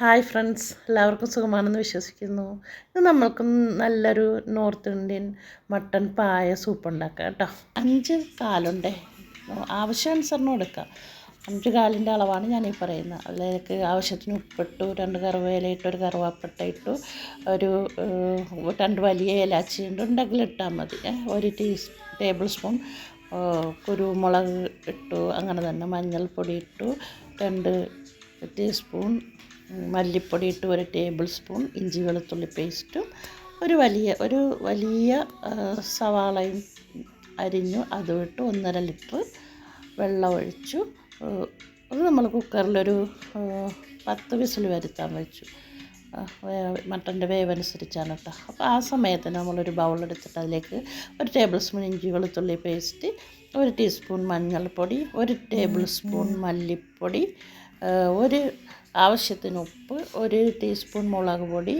Hi friends എല്ലാവർക്കും സുഖമാണെന്ന് വിശ്വസിക്കുന്നു. ഇത് നമ്മൾക്ക് നല്ലൊരു north Indian mutton paya soup ഉണ്ടാക്കാം കേട്ടോ. അഞ്ച് കാലുണ്ടേ. ആവശ്യാനുസരണം എടുക്കാം. അഞ്ച് കാലിന്റെ അളവാണ് ഞാൻ ഈ പറയുന്നത്. അതിലേക്ക് ആവശ്യത്തിന് ഉപ്പിട്ടു രണ്ട് കറുവേല ഇട്ടു ഒരു കറുവാപ്പട്ട ഇട്ടു ഒരു രണ്ട് വലിയ ഇലാച്ചി ഉണ്ട് ഉണ്ടെങ്കിൽ ഇട്ടാൽ മതി. ഒരു ടീ ടേബിൾ സ്പൂൺ കുരുമുളക് ഇട്ടു അങ്ങനെ തന്നെ മഞ്ഞൾപ്പൊടി ഇട്ടു രണ്ട് ടീസ്പൂൺ മല്ലിപ്പൊടി ഇട്ട് ഒരു ടേബിൾ സ്പൂൺ ഇഞ്ചി വെളുത്തുള്ളി പേസ്റ്റും ഒരു വലിയ ഒരു വലിയ സവാളയും അരിഞ്ഞു അതും ഇട്ട് ഒന്നര ലിറ്റർ വെള്ളം ഒഴിച്ചു. അത് നമ്മൾ കുക്കറിലൊരു പത്ത് വിസിൽ വരുത്താൻ വെച്ചു. മട്ടന്റെ വേവനുസരിച്ചാണ് കേട്ടോ. അപ്പോൾ ആ സമയത്ത് നമ്മളൊരു ബൗൾ എടുത്തിട്ട് അതിലേക്ക് ഒരു ടേബിൾ സ്പൂൺ ഇഞ്ചി വെളുത്തുള്ളി പേസ്റ്റ് ഒരു ടീസ്പൂൺ മഞ്ഞൾപ്പൊടി ഒരു ടേബിൾ സ്പൂൺ മല്ലിപ്പൊടി ഒരു ആവശ്യത്തിന് ഉപ്പ് ഒരു ടീസ്പൂൺ മുളക് പൊടി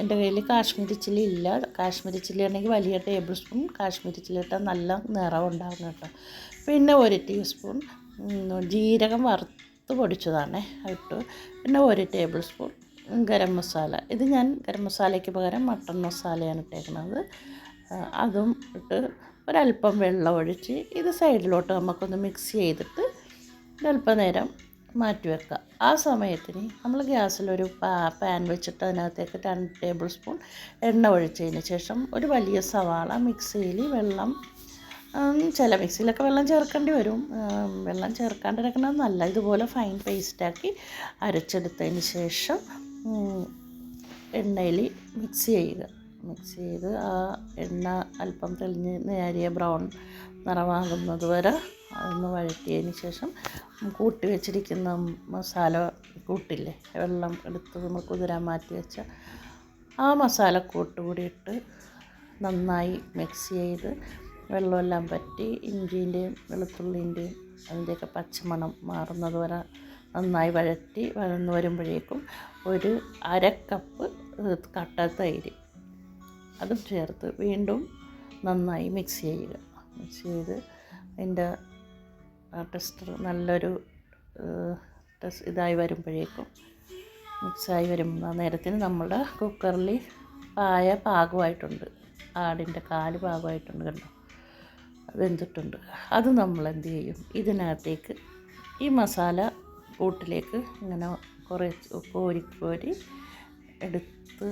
എന്റെ കയ്യിൽ കാശ്മീരി ചില്ലി ഇല്ല. കാശ്മീരി ചില്ലി ആണെങ്കിൽ വലിയ ടേബിൾ സ്പൂൺ കാശ്മീരി ചില്ലി ഇട്ടാൽ നല്ല നിറം ഉണ്ടാകും കേട്ടോ. പിന്നെ ഒരു ടീസ്പൂൺ ജീരകം വറുത്ത് പൊടിച്ചതാണ് ഇട്ടു. പിന്നെ ഒരു ടേബിൾ സ്പൂൺ ഗരം മസാല. ഇത് ഞാൻ ഗരം മസാലയ്ക്ക് പകരം മട്ടൺ മസാലയാണ് ഇട്ടേക്കുന്നത്. അതും ഇട്ട് ഒരല്പം വെള്ളം ഒഴിച്ച് ഇത് സൈഡിലോട്ട് നമുക്കൊന്ന് മിക്സ് ചെയ്തിട്ട് ഒരല്പം നേരം മാറ്റി വെക്കുക. ആ സമയത്തിന് നമ്മൾ ഗ്യാസിലൊരു പാ പാൻ വെച്ചിട്ട് അതിനകത്തേക്ക് രണ്ട് ടേബിൾ സ്പൂൺ എണ്ണ ഒഴിച്ചതിന് ശേഷം ഒരു വലിയ സവാള മിക്സിയിൽ വെള്ളം ചില മിക്സിയിലൊക്കെ വെള്ളം ചേർക്കേണ്ടി വരും. വെള്ളം ചേർക്കാണ്ടിരിക്കണത് നല്ല ഇതുപോലെ ഫൈൻ പേസ്റ്റാക്കി അരച്ചെടുത്തതിന് ശേഷം എണ്ണയിൽ മിക്സ് ചെയ്യുക. മിക്സ് ചെയ്ത് ആ എണ്ണ അല്പം തെളിഞ്ഞ് നേരിയ ബ്രൗൺ നിറമാകുന്നത് വരെ അതൊന്ന് വഴറ്റിയതിന് ശേഷം കൂട്ടി വെച്ചിരിക്കുന്ന മസാല കൂട്ടില്ലേ വെള്ളം എടുത്ത് നമ്മൾ കുതിരാൻ മാറ്റി വെച്ച ആ മസാലക്കൂട്ട് കൂടി ഇട്ട് നന്നായി മിക്സ് ചെയ്ത് വെള്ളമെല്ലാം പറ്റി ഇഞ്ചിന്റെയും വെളുത്തുള്ളിന്റെയും അതിന്റെയൊക്കെ പച്ചമണം മാറുന്നത് വരെ നന്നായി വഴറ്റി വഴന്ന് വരുമ്പോഴേക്കും ഒരു അര കപ്പ് കട്ട തൈര്. അതും ചേർത്ത് വീണ്ടും നന്നായി മിക്സ് ചെയ്യുക. മിക്സ് ചെയ്ത് അതിന്റെ ടെസ്റ്റർ നല്ലൊരു ടെസ് ഇതായി വരുമ്പോഴേക്കും മിക്സായി വരുമ്പോൾ നേരത്തിന് നമ്മുടെ കുക്കറിൽ പായ പാകമായിട്ടുണ്ട്. ആടിന്റെ കാൽ പാകമായിട്ടുണ്ട് കണ്ടോ? വെന്തിട്ടുണ്ട്. അത് നമ്മൾ എന്ത് ചെയ്യും? ഇതിനകത്തേക്ക് ഈ മസാല കൂട്ടിലേക്ക് ഇങ്ങനെ കുറേ കോരി കോരി എടുത്ത്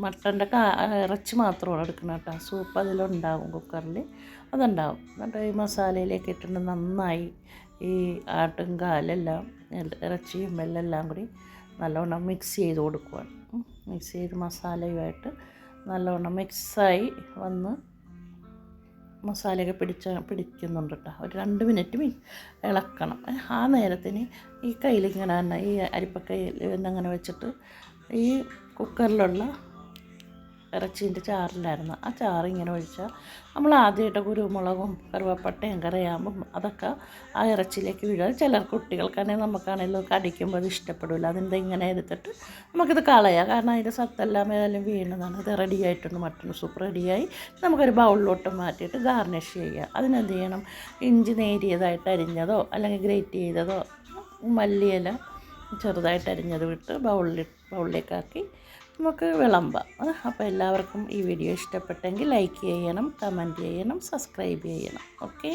മട്ടന്റെ കാ ഇറച്ചി മാത്രമാണ് എടുക്കണം കേട്ടോ. സൂപ്പ് അതിലുണ്ടാവും കുക്കറിൽ. അതുണ്ടാവും. എന്നിട്ട് ഈ മസാലയിലേക്ക് ഇട്ടിട്ട് നന്നായി ഈ ആട്ടും കാലെല്ലാം ഇറച്ചിയും എല്ലാം കൂടി നല്ലവണ്ണം മിക്സ് ചെയ്ത് കൊടുക്കുവാണ്. മിക്സ് ചെയ്ത് മസാലയുമായിട്ട് നല്ലവണ്ണം മിക്സായി വന്ന് മസാലയൊക്കെ പിടിച്ച പിടിക്കുന്നുണ്ട് കേട്ടോ. ഒരു രണ്ട് മിനിറ്റ് ഇളക്കണം. ആ നേരത്തിന് ഈ കയ്യിലിങ്ങനെ തന്നെ ഈ അരിപ്പക്കയിൽ എന്നങ്ങനെ വെച്ചിട്ട് ഈ കുക്കറിലുള്ള ഇറച്ചീന്റെ ചാറിലായിരുന്നു. ആ ചാറ് ഇങ്ങനെ ഒഴിച്ചാൽ നമ്മൾ ആദ്യമായിട്ട് കുരുമുളകും കറുവപ്പട്ടയും കറിയാകുമ്പം അതൊക്കെ ആ ഇറച്ചിയിലേക്ക് വീഴുക ചിലർ കുട്ടികൾക്കാണെങ്കിൽ നമുക്കാണെങ്കിലും കടിക്കുമ്പോൾ അത് ഇഷ്ടപ്പെടില്ല. അതിന്റെ ഇങ്ങനെ എടുത്തിട്ട് നമുക്കിത് കളയാം. കാരണം അതിന്റെ സത്തെല്ലാം ഏതായാലും വീണതാണ്. ഇത് റെഡി ആയിട്ടുണ്ട്. മട്ടൺ സൂപ്പ് റെഡിയായി നമുക്കൊരു ബൗളിലോട്ട് മാറ്റിയിട്ട് ഗാർണിഷ് ചെയ്യുക അതിനെന്ത് ചെയ്യണം? ഇഞ്ചി നേരിയതായിട്ട് അരിഞ്ഞതോ അല്ലെങ്കിൽ ഗ്രേറ്റ് ചെയ്തതോ മല്ലിയില ചെറുതായിട്ട് അരിഞ്ഞത് വിട്ട് ബൗളിൽ ബൗളിലേക്കാക്കി നമുക്ക് വിളമ്പാം. അപ്പോൾ എല്ലാവർക്കും ഈ വീഡിയോ ഇഷ്ടപ്പെട്ടെങ്കിൽ ലൈക്ക് ചെയ്യണം കമന്റ് ചെയ്യണം സബ്സ്ക്രൈബ് ചെയ്യണം. ഓക്കെ